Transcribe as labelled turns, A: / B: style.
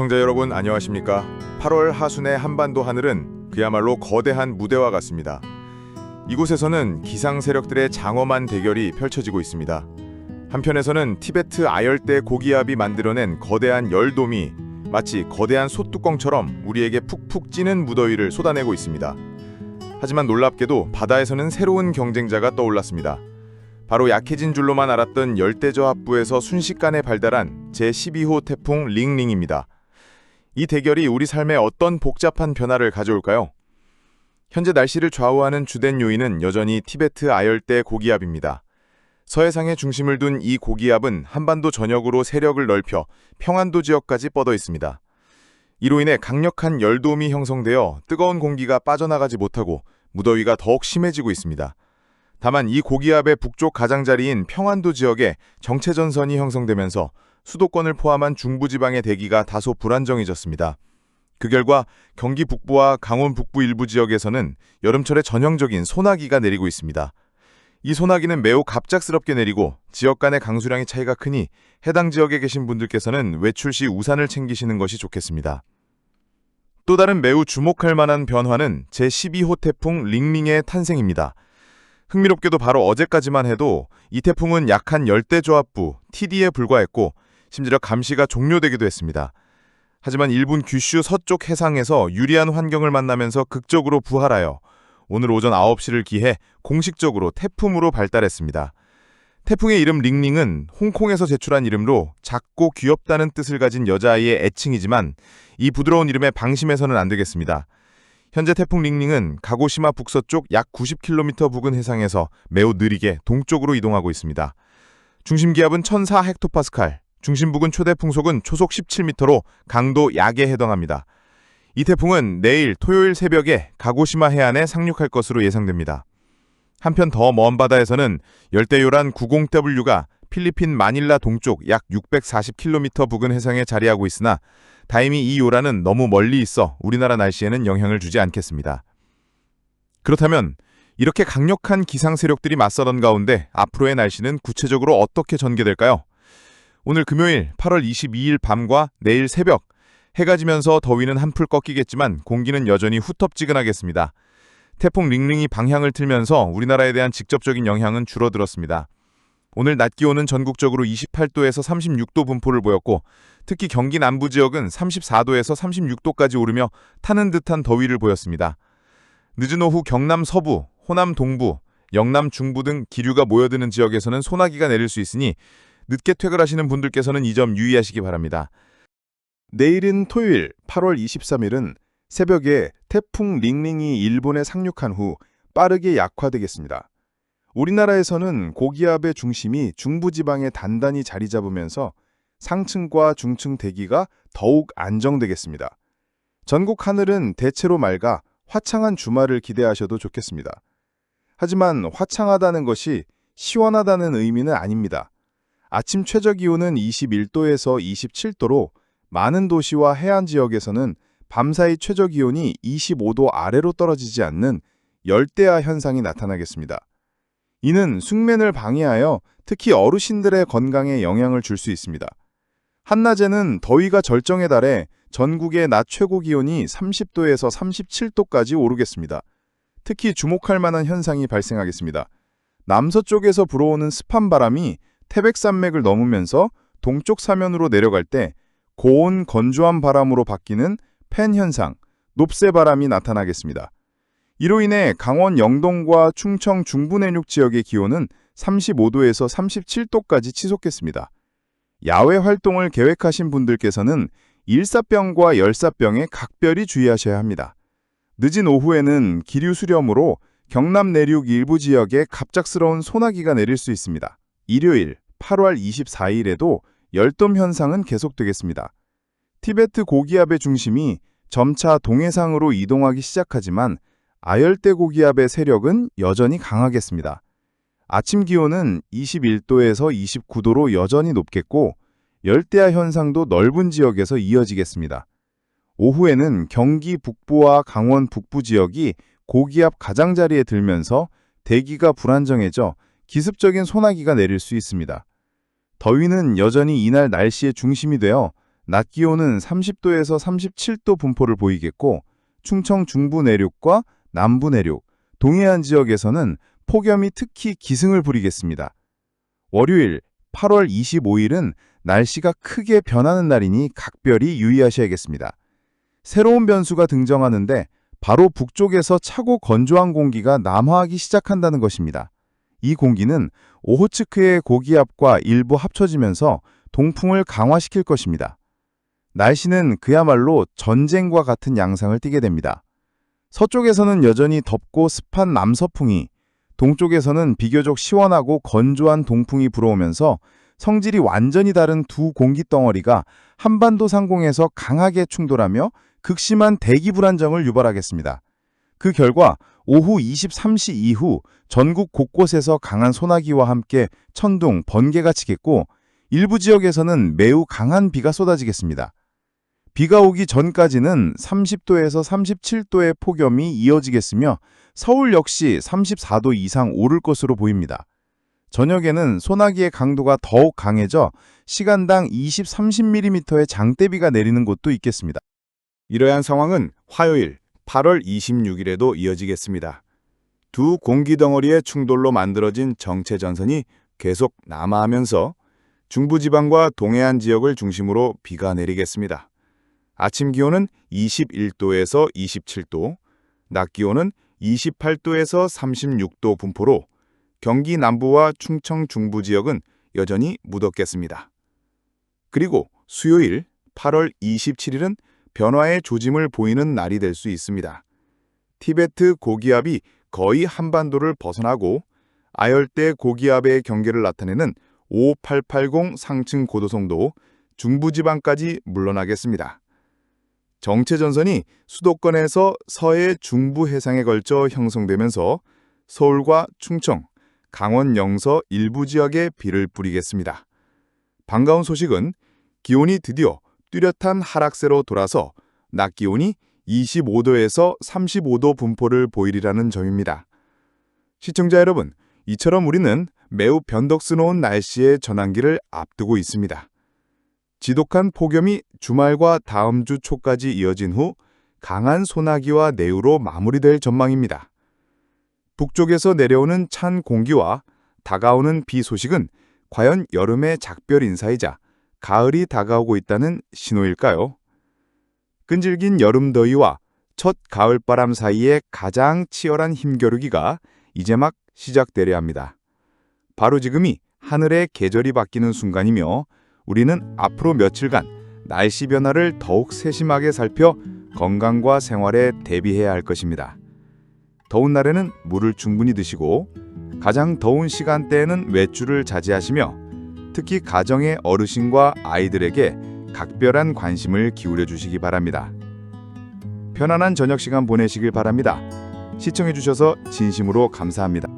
A: 시청자 여러분 안녕하십니까? 8월 하순의 한반도 하늘은 그야말로 거대한 무대와 같습니다. 이곳에서는 기상 세력들의 장엄한 대결이 펼쳐지고 있습니다. 한편에서는 티베트 아열대 고기압이 만들어낸 거대한 열돔이 마치 거대한 솥뚜껑처럼 우리에게 푹푹 찌는 무더위를 쏟아내고 있습니다. 하지만 놀랍게도 바다에서는 새로운 경쟁자가 떠올랐습니다. 바로 약해진 줄로만 알았던 열대저압부에서 순식간에 발달한 제12호 태풍 링링입니다. 이 대결이 우리 삶에 어떤 복잡한 변화를 가져올까요? 현재 날씨를 좌우하는 주된 요인은 여전히 티베트 아열대 고기압입니다. 서해상에 중심을 둔 이 고기압은 한반도 전역으로 세력을 넓혀 평안도 지역까지 뻗어 있습니다. 이로 인해 강력한 열돔이 형성되어 뜨거운 공기가 빠져나가지 못하고 무더위가 더욱 심해지고 있습니다. 다만 이 고기압의 북쪽 가장자리인 평안도 지역에 정체전선이 형성되면서 수도권을 포함한 중부지방의 대기가 다소 불안정해졌습니다. 그 결과 경기 북부와 강원 북부 일부 지역에서는 여름철에 전형적인 소나기가 내리고 있습니다. 이 소나기는 매우 갑작스럽게 내리고 지역 간의 강수량의 차이가 크니 해당 지역에 계신 분들께서는 외출 시 우산을 챙기시는 것이 좋겠습니다. 또 다른 매우 주목할 만한 변화는 제12호 태풍 링링의 탄생입니다. 흥미롭게도 바로 어제까지만 해도 이 태풍은 약한 열대저압부 TD에 불과했고 심지어 감시가 종료되기도 했습니다. 하지만 일본 규슈 서쪽 해상에서 유리한 환경을 만나면서 극적으로 부활하여 오늘 오전 9시를 기해 공식적으로 태풍으로 발달했습니다. 태풍의 이름 링링은 홍콩에서 제출한 이름으로 작고 귀엽다는 뜻을 가진 여자아이의 애칭이지만 이 부드러운 이름에 방심해서는 안 되겠습니다. 현재 태풍 링링은 가고시마 북서쪽 약 90km 부근 해상에서 매우 느리게 동쪽으로 이동하고 있습니다. 중심 기압은 1004헥토파스칼, 중심 부근 초대 풍속은 초속 17m로 강도 약에 해당합니다. 이 태풍은 내일 토요일 새벽에 가고시마 해안에 상륙할 것으로 예상됩니다. 한편 더 먼 바다에서는 열대요란 90W가 필리핀 마닐라 동쪽 약 640km 부근 해상에 자리하고 있으나 다행히 이 요란은 너무 멀리 있어 우리나라 날씨에는 영향을 주지 않겠습니다. 그렇다면 이렇게 강력한 기상 세력들이 맞서던 가운데 앞으로의 날씨는 구체적으로 어떻게 전개될까요? 오늘 금요일 8월 22일 밤과 내일 새벽 해가 지면서 더위는 한풀 꺾이겠지만 공기는 여전히 후텁지근하겠습니다. 태풍 링링이 방향을 틀면서 우리나라에 대한 직접적인 영향은 줄어들었습니다. 오늘 낮 기온은 전국적으로 28도에서 36도 분포를 보였고 특히 경기 남부 지역은 34도에서 36도까지 오르며 타는 듯한 더위를 보였습니다. 늦은 오후 경남 서부, 호남 동부, 영남 중부 등 기류가 모여드는 지역에서는 소나기가 내릴 수 있으니 늦게 퇴근하시는 분들께서는 이 점 유의하시기 바랍니다.
B: 내일은 토요일 8월 23일은 새벽에 태풍 링링이 일본에 상륙한 후 빠르게 약화되겠습니다. 우리나라에서는 고기압의 중심이 중부지방에 단단히 자리 잡으면서 상층과 중층 대기가 더욱 안정되겠습니다. 전국 하늘은 대체로 맑아 화창한 주말을 기대하셔도 좋겠습니다. 하지만 화창하다는 것이 시원하다는 의미는 아닙니다. 아침 최저 기온은 21도에서 27도로 많은 도시와 해안 지역에서는 밤사이 최저 기온이 25도 아래로 떨어지지 않는 열대야 현상이 나타나겠습니다. 이는 숙면을 방해하여 특히 어르신들의 건강에 영향을 줄 수 있습니다. 한낮에는 더위가 절정에 달해 전국의 낮 최고 기온이 30도에서 37도까지 오르겠습니다. 특히 주목할 만한 현상이 발생하겠습니다. 남서쪽에서 불어오는 습한 바람이 태백산맥을 넘으면서 동쪽 사면으로 내려갈 때 고온 건조한 바람으로 바뀌는 팬 현상, 높새 바람이 나타나겠습니다. 이로 인해 강원 영동과 충청 중부 내륙 지역의 기온은 35도에서 37도까지 치솟겠습니다. 야외 활동을 계획하신 분들께서는 일사병과 열사병에 각별히 주의하셔야 합니다. 늦은 오후에는 기류 수렴으로 경남 내륙 일부 지역에 갑작스러운 소나기가 내릴 수 있습니다. 일요일 8월 24일에도 열돔 현상은 계속되겠습니다. 티베트 고기압의 중심이 점차 동해상으로 이동하기 시작하지만 아열대 고기압의 세력은 여전히 강하겠습니다. 아침 기온은 21도에서 29도로 여전히 높겠고 열대야 현상도 넓은 지역에서 이어지겠습니다. 오후에는 경기 북부와 강원 북부 지역이 고기압 가장자리에 들면서 대기가 불안정해져 기습적인 소나기가 내릴 수 있습니다. 더위는 여전히 이날 날씨의 중심이 되어 낮 기온은 30도에서 37도 분포를 보이겠고 충청 중부 내륙과 남부 내륙, 동해안 지역에서는 폭염이 특히 기승을 부리겠습니다. 월요일 8월 25일은 날씨가 크게 변하는 날이니 각별히 유의하셔야겠습니다. 새로운 변수가 등장하는데 바로 북쪽에서 차고 건조한 공기가 남하하기 시작한다는 것입니다. 이 공기는 오호츠크의 고기압과 일부 합쳐지면서 동풍을 강화시킬 것입니다. 날씨는 그야말로 전쟁과 같은 양상을 띠게 됩니다. 서쪽에서는 여전히 덥고 습한 남서풍이, 동쪽에서는 비교적 시원하고 건조한 동풍이 불어오면서 성질이 완전히 다른 두 공기 덩어리가 한반도 상공에서 강하게 충돌하며 극심한 대기 불안정을 유발하겠습니다. 그 결과 오후 23시 이후 전국 곳곳에서 강한 소나기와 함께 천둥, 번개가 치겠고 일부 지역에서는 매우 강한 비가 쏟아지겠습니다. 비가 오기 전까지는 30도에서 37도의 폭염이 이어지겠으며 서울 역시 34도 이상 오를 것으로 보입니다. 저녁에는 소나기의 강도가 더욱 강해져 시간당 20, 30mm의 장대비가 내리는 곳도 있겠습니다.
C: 이러한 상황은 화요일 8월 26일에도 이어지겠습니다. 두 공기덩어리의 충돌로 만들어진 정체 전선이 계속 남하하면서 중부지방과 동해안 지역을 중심으로 비가 내리겠습니다. 아침 기온은 21도에서 27도, 낮 기온은 28도에서 36도 분포로 경기 남부와 충청 중부 지역은 여전히 무덥겠습니다. 그리고 수요일 8월 27일은 변화의 조짐을 보이는 날이 될 수 있습니다. 티베트 고기압이 거의 한반도를 벗어나고 아열대 고기압의 경계를 나타내는 5880 상층 고도성도 중부지방까지 물러나겠습니다. 정체전선이 수도권에서 서해 중부 해상에 걸쳐 형성되면서 서울과 충청, 강원 영서 일부 지역에 비를 뿌리겠습니다. 반가운 소식은 기온이 드디어 뚜렷한 하락세로 돌아서 낮 기온이 25도에서 35도 분포를 보이리라는 점입니다. 시청자 여러분, 이처럼 우리는 매우 변덕스러운 날씨의 전환기를 앞두고 있습니다. 지독한 폭염이 주말과 다음 주 초까지 이어진 후 강한 소나기와 내우로 마무리될 전망입니다. 북쪽에서 내려오는 찬 공기와 다가오는 비 소식은 과연 여름의 작별 인사이자 가을이 다가오고 있다는 신호일까요? 끈질긴 여름 더위와 첫 가을바람 사이에 가장 치열한 힘겨루기가 이제 막 시작되려 합니다. 바로 지금이 하늘의 계절이 바뀌는 순간이며 우리는 앞으로 며칠간 날씨 변화를 더욱 세심하게 살펴 건강과 생활에 대비해야 할 것입니다. 더운 날에는 물을 충분히 드시고 가장 더운 시간대에는 외출을 자제하시며 특히 가정의 어르신과 아이들에게 각별한 관심을 기울여 주시기 바랍니다. 편안한 저녁 시간 보내시길 바랍니다. 시청해 주셔서 진심으로 감사합니다.